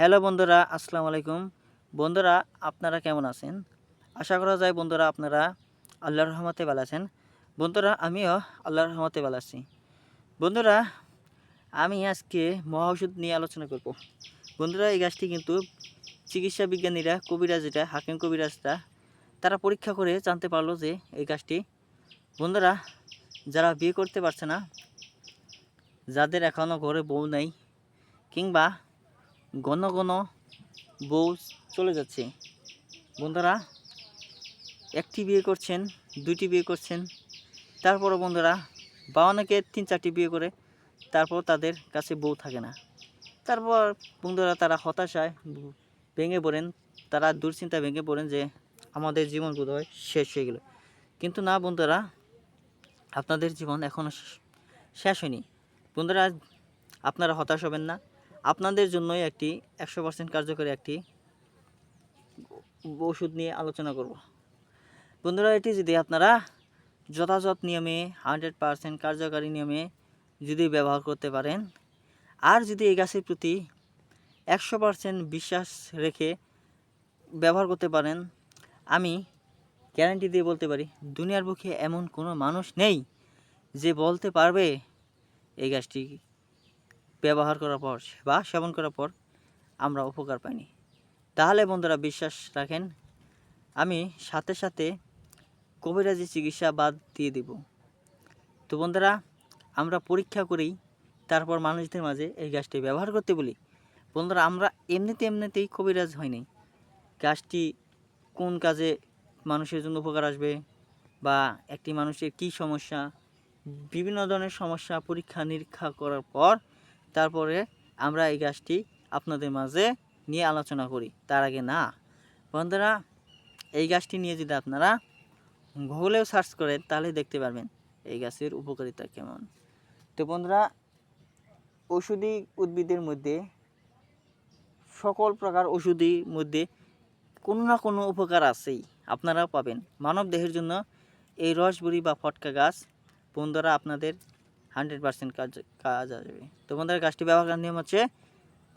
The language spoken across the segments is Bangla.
হ্যালো বন্ধুরা, আসসালামু আলাইকুম। বন্ধুরা, আপনারা কেমন আছেন? আশা করা যায় বন্ধুরা, আপনারা আল্লাহর রহমতে ভালো আছেন। বন্ধুরা, আমিও আল্লাহর রহমতে ভালো আছি। বন্ধুরা, আমি আজকে মহা ওষুধ নিয়ে আলোচনা করব। বন্ধুরা, এই গাছটি কিন্তু চিকিৎসা বিজ্ঞানীরা কবিরাজ যেটা হাকিম কবিরাজরা, তারা পরীক্ষা করে জানতে পারল যে এই গাছটি, বন্ধুরা, যারা বিয়ে করতে পারছে না, যাদের এখনও ঘরে বউ নেই, কিংবা ঘন ঘন বউ চলে যাচ্ছে। বন্ধুরা, একটি বিয়ে করছেন, দুইটি বিয়ে করছেন। তারপরও বন্ধুরা বা অনেকে তিন চারটি বিয়ে করে তারপর তাদের কাছে বউ থাকে না। তারপর বন্ধুরা, তারা হতাশায় ভেঙে পড়েন। তারা দুশ্চিন্তা ভেঙে পড়েন যে আমাদের জীবন বোধহয় শেষ হয়ে গেল। কিন্তু না বন্ধুরা, আপনাদের জীবন এখনও শেষ হয়নি। বন্ধুরা, আপনারা হতাশ হবেন না। আপনাদের জন্যই একটি একশো পার্সেন্ট কার্যকরী একটি ওষুধ নিয়ে আলোচনা করব। বন্ধুরা, এটি যদি আপনারা যথাযথ নিয়মে, হান্ড্রেড পার্সেন্ট কার্যকারী নিয়মে যদি ব্যবহার করতে পারেন, আর যদি এই গাছের প্রতি একশো পার্সেন্ট বিশ্বাস রেখে ব্যবহার করতে পারেন, আমি গ্যারান্টি দিয়ে বলতে পারি, দুনিয়ার বুকে এমন কোনো মানুষ নেই যে বলতে পারবে এই গাছটি ব্যবহার করার পর, বা সেবন করার পর আমরা উপকার পাইনি। তাহলে বন্ধুরা বিশ্বাস রাখেন, আমি সাথে সাথে কবিরাজি চিকিৎসা বাদ দিয়ে দেব। তো বন্ধুরা, আমরা পরীক্ষা করেই তারপর মানুষদের মাঝে এই গাছটি ব্যবহার করতে বলি। বন্ধুরা, আমরা এমনিতে এমনিতেই কবিরাজ হয়নি গাছটি কোন কাজে মানুষের জন্য উপকার আসবে বা একটি মানুষের কী সমস্যা, বিভিন্ন ধরনের সমস্যা পরীক্ষা নিরীক্ষা করার পর তারপরে আমরা এই গাছটি আপনাদের মাঝে নিয়ে আলোচনা করি। তার আগে না, বন্ধুরা, এই গাছটি নিয়ে যদি আপনারা গুগলেও সার্চ করেন, তাহলে দেখতে পারবেন এই গাছের উপকারিতা কেমন। তো বন্ধুরা ওষুধি উদ্ভিদের মধ্যে, সকল প্রকার ওষুধির মধ্যে কোনো না কোনো উপকার আছেই, আপনারাও পাবেন। মানব দেহের জন্য এই রসবুড়ি বা ফটকা গাছ, বন্ধুরা, আপনাদের হান্ড্রেড পার্সেন্ট কাজ কাজ আসবে। তো বন্ধুরা গাছটি ব্যবহার করার নিয়ম হচ্ছে,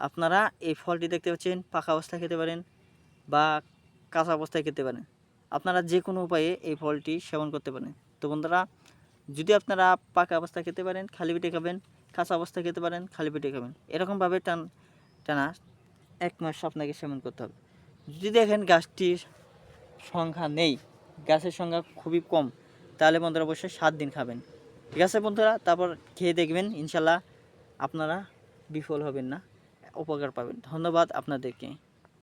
আপনারা এই ফলটি দেখতে পাচ্ছেন, পাকা অবস্থায় খেতে পারেন বা কাঁচা অবস্থায় খেতে পারেন। আপনারা যে কোনো উপায়ে এই ফলটি সেবন করতে পারেন। তো বন্ধুরা, যদি আপনারা পাকা অবস্থায় খেতে পারেন, খালি পেটে খাবেন, কাঁচা অবস্থায় খেতে পারেন, খালি পেটে খাবেন, এরকমভাবে টান, টানা এক মাস আপনাকে সেবন করতে হবে। যদি দেখেন গাছটির সংখ্যা নেই, গাছের সংখ্যা খুবই কম, তাহলে বন্ধুরা অবশ্যই সাত দিন খাবেন। ঠিক আছে বন্ধুরা, তারপর খেয়ে দেখবেন, ইনশাল্লাহ আপনারা বিফল হবেন না, উপকার পাবেন। ধন্যবাদ আপনাদেরকে।